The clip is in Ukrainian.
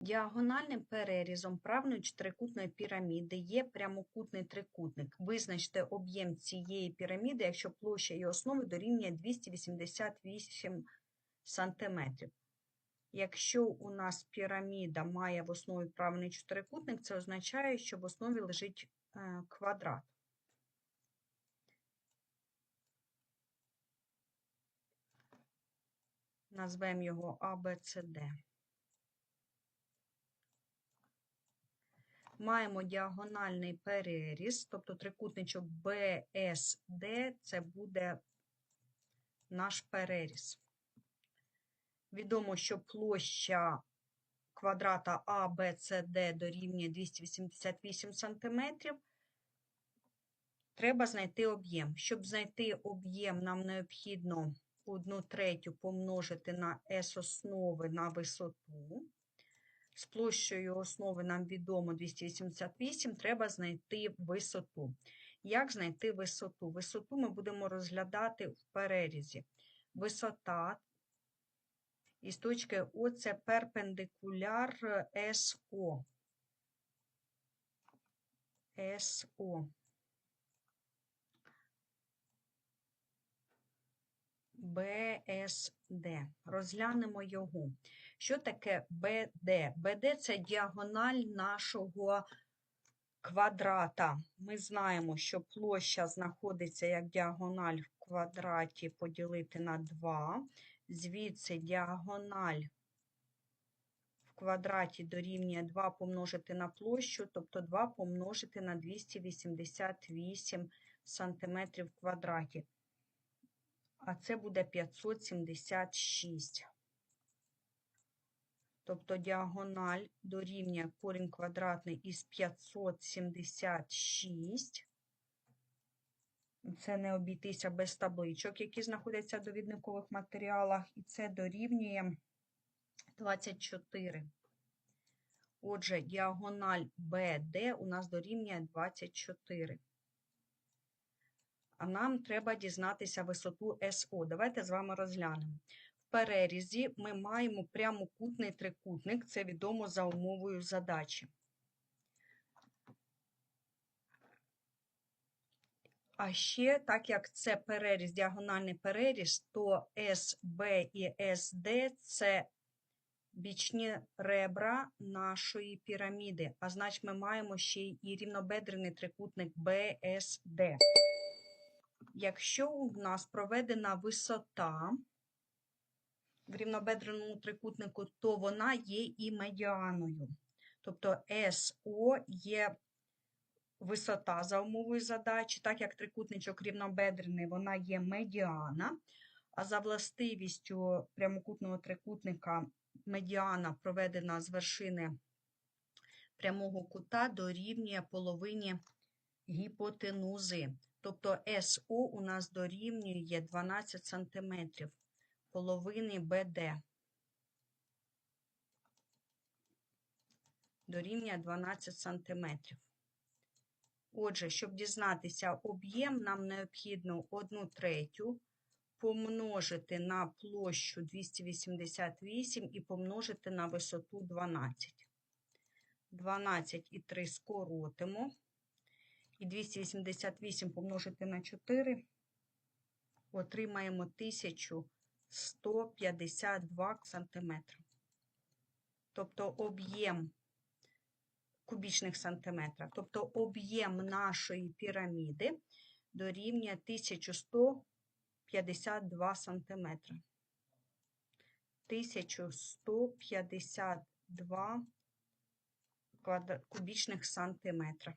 Діагональним перерізом правної чотирикутної піраміди є прямокутний трикутник. Визначте об'єм цієї піраміди, якщо площа її основи дорівнює 288 см. Якщо у нас піраміда має в основі правильний чотирикутник, це означає, що в основі лежить е, квадрат. Назвемо його ABCD. Маємо діагональний переріз, тобто трикутничок BSD це буде наш переріз. Відомо, що площа квадрата ABCD дорівнює 288 см. Треба знайти об'єм. Щоб знайти об'єм, нам необхідно 1 третю помножити на S основи на висоту. З площею основи нам відомо 288, треба знайти висоту. Як знайти висоту? Висоту ми будемо розглядати в перерізі. Висота із точки О це перпендикуляр СО. СО. БСД. Розглянемо його. Що таке БД? БД це діагональ нашого квадрата. Ми знаємо, що площа знаходиться як діагональ в квадраті поділити на 2. Звідси діагональ в квадраті дорівнює 2 помножити на площу, тобто 2 помножити на 288 см в квадраті. А це буде 576. Тобто діагональ дорівнює корінь квадратний із 576. Це не обійтися без табличок, які знаходяться в довідникових матеріалах, і це дорівнює 24. Отже, діагональ BD у нас дорівнює 24. А нам треба дізнатися висоту СО. Давайте з вами розглянемо. В перерізі ми маємо прямокутний трикутник, це відомо за умовою задачі. А ще, так як це переріз, діагональний переріз, то СБ і СД це бічні ребра нашої піраміди. А значить, ми маємо ще і рівнобедрений трикутник БСД. Якщо у нас проведена висота в рівнобедреному трикутнику, то вона є і медіаною. Тобто СО є висота за умовою задачі, так як трикутничок рівнобедрений, вона є медіана, а за властивістю прямокутного трикутника медіана проведена з вершини прямого кута дорівнює половині гіпотенузи. Тобто СО у нас дорівнює 12 см половини БД. Дорівнює 12 см. Отже, щоб дізнатися об'єм, нам необхідно 1 третю помножити на площу 288 і помножити на висоту 12. 12 і 3 скоротимо. І 288 помножити на 4, отримаємо 1152 см. Тобто об'єм кубічних сантиметрів. Тобто об'єм нашої піраміди дорівнює 1152 см. 1152 кубічних сантиметра.